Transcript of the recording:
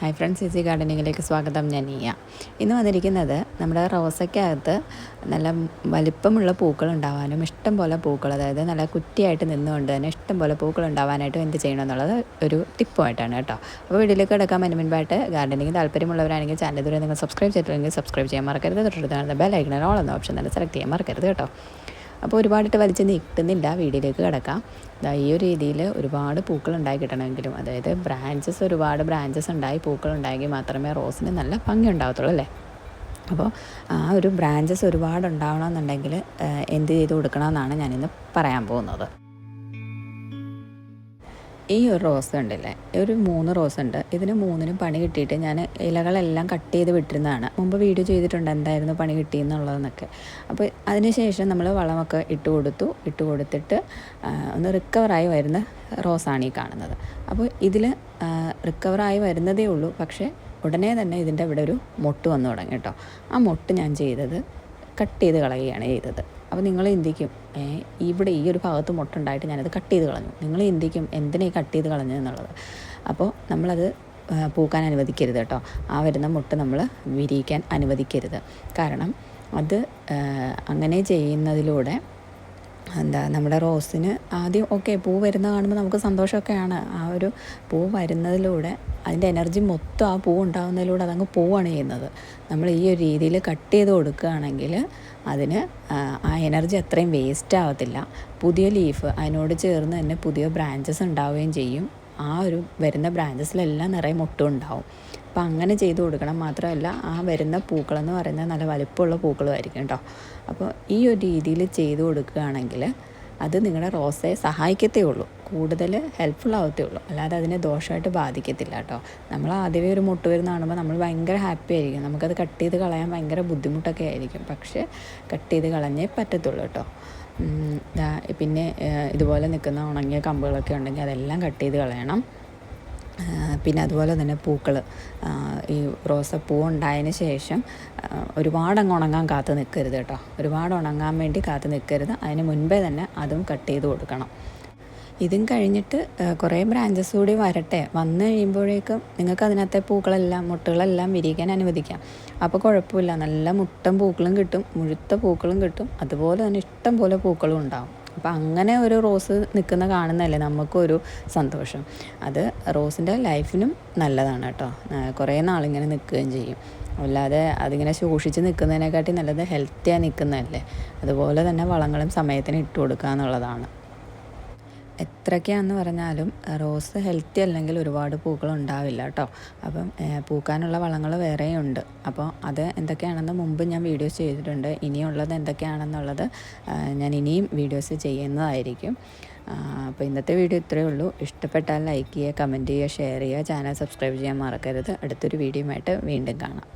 Hi friends easy ഗാർഡനിങ്ങിലേക്ക് സ്വാഗതം. ഞാൻ നീയ ഇന്ന് വന്നിരിക്കുന്നത് നമ്മുടെ റോസയ്ക്കകത്ത് നല്ല വലിപ്പമുള്ള പൂക്കൾ ഉണ്ടാവാനും ഇഷ്ടം പോലെ പൂക്കൾ അതായത് നല്ല കുറ്റിയായിട്ട് നിന്നുകൊണ്ട് തന്നെ ഇഷ്ടം പോലെ പൂക്കൾ ഉണ്ടാവാനായിട്ടും എന്ത് ചെയ്യണം എന്നുള്ളത് ഒരു ടിപ്പുമായിട്ടാണ് കേട്ടോ. അപ്പോൾ വീട്ടിലേക്ക് കിടക്കാൻ അതിന് മുൻപായിട്ട് ഗാർഡനിങ് താല്പര്യമുള്ളവരാണെങ്കിൽ ചാനൽ ദൂരെ നിങ്ങൾ സബ്സ്ക്രൈബ് ചെയ്തിട്ടുണ്ടെങ്കിൽ സബ്സ്ക്രൈബ് ചെയ്യാൻ മറക്കരുത്. തൊട്ടടുത്ത് ബെൽ ഐക്കണ ഓൾ എന്ന ഓപ്ഷൻ തന്നെ സെലക്ട് ചെയ്യാൻ മറക്കരുത് കേട്ടോ. അപ്പോൾ ഒരുപാടിട്ട് വലിച്ച് നീട്ടുന്നില്ല. വീടിലേക്ക് കിടക്കാം. ഈ ഒരു രീതിയിൽ ഒരുപാട് പൂക്കൾ ഉണ്ടായി കിട്ടണമെങ്കിലും അതായത് ബ്രാഞ്ചസ് ഒരുപാട് ബ്രാഞ്ചസ് ഉണ്ടായി പൂക്കൾ ഉണ്ടായെങ്കിൽ മാത്രമേ റോസിന് നല്ല ഭംഗി ഉണ്ടാകത്തുള്ളൂ അല്ലേ? അപ്പോൾ ആ ഒരു ബ്രാഞ്ചസ് ഒരുപാട് ഉണ്ടാവണമെന്നുണ്ടെങ്കിൽ എന്ത് ചെയ്ത് കൊടുക്കണമെന്നാണ് ഞാനിന്ന് പറയാൻ പോകുന്നത്. ഈ ഒരു റോസ് ഉണ്ടല്ലേ ഒരു മൂന്ന് റോസ് ഉണ്ട്. ഇതിന് മൂന്നിനും പണി കിട്ടിയിട്ട് ഞാൻ ഇലകളെല്ലാം കട്ട് ചെയ്ത് വിട്ടിരുന്നതാണ്. മുമ്പ് വീഡിയോ ചെയ്തിട്ടുണ്ട് എന്തായിരുന്നു പണി കിട്ടിയെന്നുള്ളതെന്നൊക്കെ. അപ്പോൾ അതിനുശേഷം നമ്മൾ വളമൊക്കെ ഇട്ട് കൊടുത്തു. ഇട്ട് കൊടുത്തിട്ട് ഒന്ന് റിക്കവറായി വരുന്ന റോസാണ് ഈ കാണുന്നത്. അപ്പോൾ ഇതിൽ റിക്കവറായി വരുന്നതേ ഉള്ളൂ. പക്ഷേ ഉടനെ തന്നെ ഇതിന്റെ ഇവിടെ ഒരു മൊട്ട് വന്നു തുടങ്ങി കേട്ടോ. ആ മൊട്ട് ഞാൻ ചെയ്തത് കട്ട് ചെയ്ത് കളയുകയാണ് ചെയ്തത്. അപ്പോൾ നിങ്ങൾ ചിന്തിക്കും ഏ, ഇവിടെ ഈ ഒരു ഭാഗത്ത് മുട്ടുണ്ടായിട്ട് ഞാനത് കട്ട് ചെയ്ത് കളഞ്ഞു. നിങ്ങൾ ചിന്തിക്കും എന്തിനാ കട്ട് ചെയ്ത് കളഞ്ഞത് എന്നുള്ളത്. അപ്പോൾ നമ്മളത് പൂക്കാൻ അനുവദിക്കരുത് കേട്ടോ. ആ വരുന്ന മുട്ട് നമ്മൾ വിരിയിക്കാൻ അനുവദിക്കരുത്. കാരണം അത് അങ്ങനെ ചെയ്യുന്നതിലൂടെ എന്താ നമ്മുടെ റോസിന് ആദ്യം ഓക്കെ പൂ വരുന്ന കാണുമ്പോൾ നമുക്ക് സന്തോഷമൊക്കെയാണ്. ആ ഒരു പൂ വരുന്നതിലൂടെ അതിന്റെ എനർജി മൊത്തം ആ പൂ ഉണ്ടാകുന്നതിലൂടെ അതങ്ങ് പോവാണ് ചെയ്യുന്നത്. നമ്മൾ ഈ ഒരു രീതിയിൽ കട്ട് ചെയ്ത് കൊടുക്കുകയാണെങ്കിൽ അതിന് ആ, എനർജി അത്രയും വേസ്റ്റ് ആവത്തില്ല. പുതിയ ലീഫ് അതിനോട് ചേർന്ന് തന്നെ പുതിയ ബ്രാഞ്ചസ് ഉണ്ടാവുകയും ചെയ്യും. ആ ഒരു വരുന്ന ബ്രാഞ്ചസിലെല്ലാം നിറയെ മുട്ടും ഉണ്ടാവും അപ്പം അങ്ങനെ ചെയ്ത് കൊടുക്കണം മാത്രമല്ല ആ വരുന്ന പൂക്കളെന്ന് പറയുന്നത് നല്ല വലിപ്പമുള്ള പൂക്കളുമായിരിക്കും കേട്ടോ അപ്പോൾ ഈ ഒരു രീതിയിൽ ചെയ്ത് കൊടുക്കുകയാണെങ്കിൽ അത് നിങ്ങളുടെ റോസയെ സഹായിക്കത്തേ ഉള്ളൂ. കൂടുതൽ ഹെൽപ്ഫുൾ ആവത്തേ ഉള്ളൂ. അല്ലാതെ അതിനെ ദോഷമായിട്ട് ബാധിക്കത്തില്ല കേട്ടോ നമ്മൾ ആദ്യമേ ഒരു മുട്ട് വരുന്ന കാണുമ്പോൾ നമ്മൾ ഭയങ്കര ഹാപ്പി ആയിരിക്കും. നമുക്കത് കട്ട് ചെയ്ത് കളയാൻ ഭയങ്കര ബുദ്ധിമുട്ടൊക്കെ ആയിരിക്കും. പക്ഷേ കട്ട് ചെയ്ത് കളഞ്ഞേ പറ്റത്തുള്ളൂ കേട്ടോ പിന്നെ ഇതുപോലെ നിൽക്കുന്ന ഉണങ്ങിയ കമ്പുകളൊക്കെ ഉണ്ടെങ്കിൽ അതെല്ലാം കട്ട് ചെയ്ത് കളയണം. പിന്നെ അതുപോലെ തന്നെ പൂക്കൾ. ഈ റോസപ്പൂ ഉണ്ടായതിന് ശേഷം ഒരുപാട് അങ്ങ് ഉണങ്ങാൻ കാത്ത് നിൽക്കരുത് കേട്ടോ. ഒരുപാട് ഉണങ്ങാൻ വേണ്ടി കാത്തു നിൽക്കരുത്. അതിന് മുൻപേ തന്നെ അതും കട്ട് ചെയ്ത് കൊടുക്കണം. ഇതും കഴിഞ്ഞിട്ട് കുറേ ബ്രാഞ്ചസ് കൂടി വരട്ടെ. വന്നു കഴിയുമ്പോഴേക്കും നിങ്ങൾക്ക് അതിനകത്തെ പൂക്കളെല്ലാം മുട്ടുകളെല്ലാം വിരിയിക്കാൻ അനുവദിക്കാം. അപ്പോൾ കുഴപ്പമില്ല. നല്ല മുട്ടൻ പൂക്കളും കിട്ടും മുഴുത്ത പൂക്കളും കിട്ടും. അതുപോലെ തന്നെ ഇഷ്ടം പോലെ പൂക്കളും ഉണ്ടാവും. അപ്പോൾ അങ്ങനെ ഒരു റോസ് നിൽക്കുന്ന കാണുന്നതല്ലേ നമുക്കൊരു സന്തോഷം. അത് റോസിന്റെ ലൈഫിനും നല്ലതാണ് കേട്ടോ. കുറേ നാളിങ്ങനെ നിൽക്കുകയും ചെയ്യും. അല്ലാതെ അതിങ്ങനെ ശോഷിച്ച് നിൽക്കുന്നതിനെക്കാട്ടി നല്ലത് ഹെൽത്തിയായി നിൽക്കുന്നതല്ലേ. അതുപോലെ തന്നെ വളങ്ങളും സമയത്തിന് ഇട്ട് കൊടുക്കുക എന്നുള്ളതാണ്. എത്രയൊക്കെയാണെന്ന് പറഞ്ഞാലും റോസ് ഹെൽത്തി അല്ലെങ്കിൽ ഒരുപാട് പൂക്കൾ ഉണ്ടാവില്ല കേട്ടോ അപ്പം പൂക്കാനുള്ള വളങ്ങൾ വേറെയുണ്ട്. അപ്പോൾ അത് എന്തൊക്കെയാണെന്ന് മുമ്പ് ഞാൻ വീഡിയോസ് ചെയ്തിട്ടുണ്ട്. ഇനിയുള്ളത് എന്തൊക്കെയാണെന്നുള്ളത് ഞാൻ ഇനിയും വീഡിയോസ് ചെയ്യുന്നതായിരിക്കും. അപ്പോൾ ഇന്നത്തെ വീഡിയോ ഇത്രയേ ഉള്ളൂ. ഇഷ്ടപ്പെട്ടാൽ ലൈക്ക് ചെയ്യുക കമന്റ് ചെയ്യുക ഷെയർ ചെയ്യുക. ചാനൽ സബ്സ്ക്രൈബ് ചെയ്യാൻ മറക്കരുത്. അടുത്തൊരു വീഡിയോയുമായിട്ട് വീണ്ടും കാണാം.